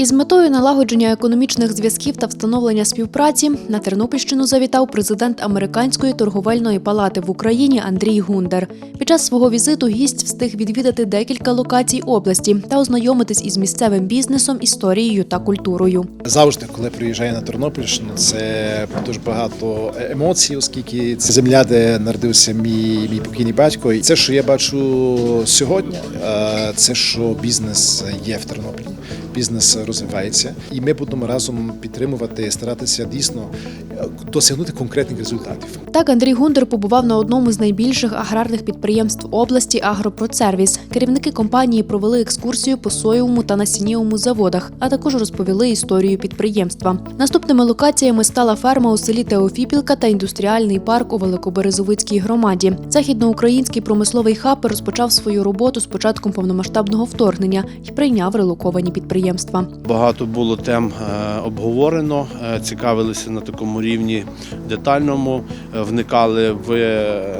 Із метою налагодження економічних зв'язків та встановлення співпраці на Тернопільщину завітав президент Американської торговельної палати в Україні Андрій Гундер. Під час свого візиту гість встиг відвідати декілька локацій області та ознайомитись із місцевим бізнесом, історією та культурою. Завжди, коли приїжджаю на Тернопільщину, це дуже багато емоцій, оскільки це земля, де народився мій, мій покійний батько. І це, що я бачу сьогодні, е, це що бізнес є в Тернополі. Бізнес розвивається, і ми будемо разом підтримувати, старатися дійсно е, досягнути конкретних результатів. Так Андрій Гундер побував на одному з найбільших аграрних підприємств області Агропроцервіс. Керівники компанії провели екскурсію по соєвому та насіннєвому заводах, а також розповіли історію підприємства. Наступними локаціями стала ферма у селі Теофіпілка та індустріальний парк у Великоберезовицькій громаді. Західноукраїнський промисловий хаб розпочав свою роботу з початком повномасштабного вторгнення і прийняв релоковані підприємства. Багато було тем е, обговорено, е, цікавилися на такому рівні детальному, е, вникали в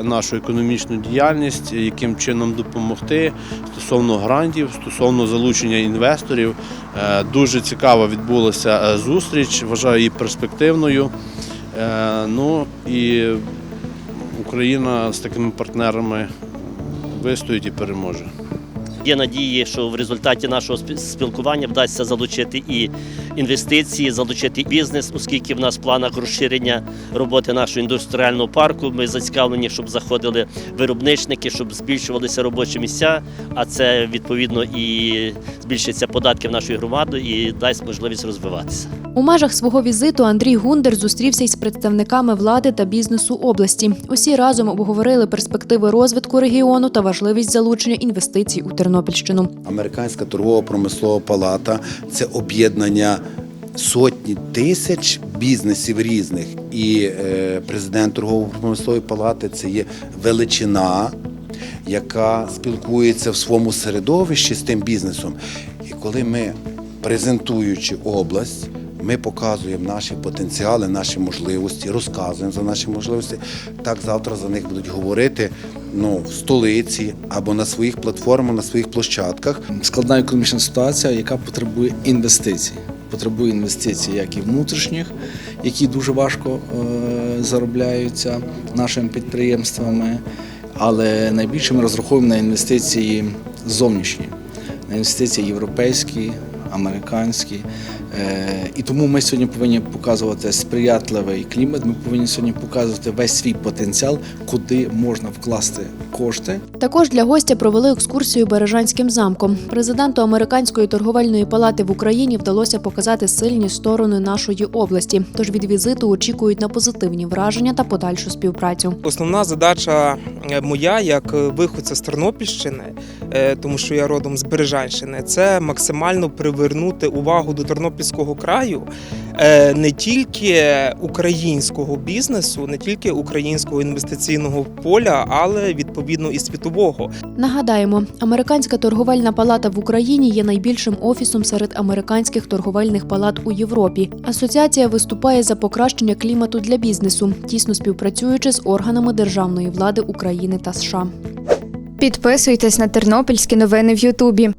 нашу економічну діяльність, яким чином допомогти стосовно грантів, стосовно залучення інвесторів. Дуже цікаво відбулася зустріч, вважаю її перспективною. Ну і Україна з такими партнерами вистоїть і переможе. Є надії, що в результаті нашого спі- спілкування вдасться залучити і інвестиції, залучити бізнес, оскільки в нас в планах розширення роботи нашого індустріального парку. Ми зацікавлені, щоб заходили виробничники, щоб збільшувалися робочі місця. А це відповідно і збільшиться податки в нашу громаду і дасть можливість розвиватися. У межах свого візиту Андрій Гундер зустрівся із представниками влади та бізнесу області. Усі разом обговорили перспективи розвитку регіону та важливість залучення інвестицій у Тернопільщину. Американська торгово-промислова палата це об'єднання сотні тисяч бізнесів різних. І е, президент торгово-промислової палати це є величина, яка спілкується в своєму середовищі з тим бізнесом. І коли ми, презентуючи область, ми показуємо наші потенціали, наші можливості, розказуємо за наші можливості. Так завтра за них будуть говорити ну, в столиці або на своїх платформах, на своїх площадках. складна економічна ситуація, яка потребує інвестицій. Потребує інвестицій, як і внутрішніх, які дуже важко е, заробляються нашими підприємствами. Але найбільше ми розраховуємо на інвестиції зовнішні, на інвестиції європейські, американські. Е, І тому ми сьогодні повинні показувати сприятливий клімат. Ми повинні сьогодні показувати весь свій потенціал, куди можна вкласти кошти. Також для гостя провели екскурсію Бережанським замком. Президенту Американської торговельної палати в Україні вдалося показати сильні сторони нашої області. Тож від візиту очікують на позитивні враження та подальшу співпрацю. Основна задача е, моя, як е, виходця з Тернопільщини, тому що я родом з Бережанщини, це максимально привернути увагу до Тернопільського краю е, не тільки українського бізнесу, не тільки українського інвестиційного поля, але відповідно і світового. Нагадаємо, американська торговельна палата в Україні є найбільшим офісом серед американських торговельних палат у Європі. Асоціація виступає за покращення клімату для бізнесу, тісно співпрацюючи з органами державної влади України та США. Підписуйтесь на тернопільські новини в Ютубі.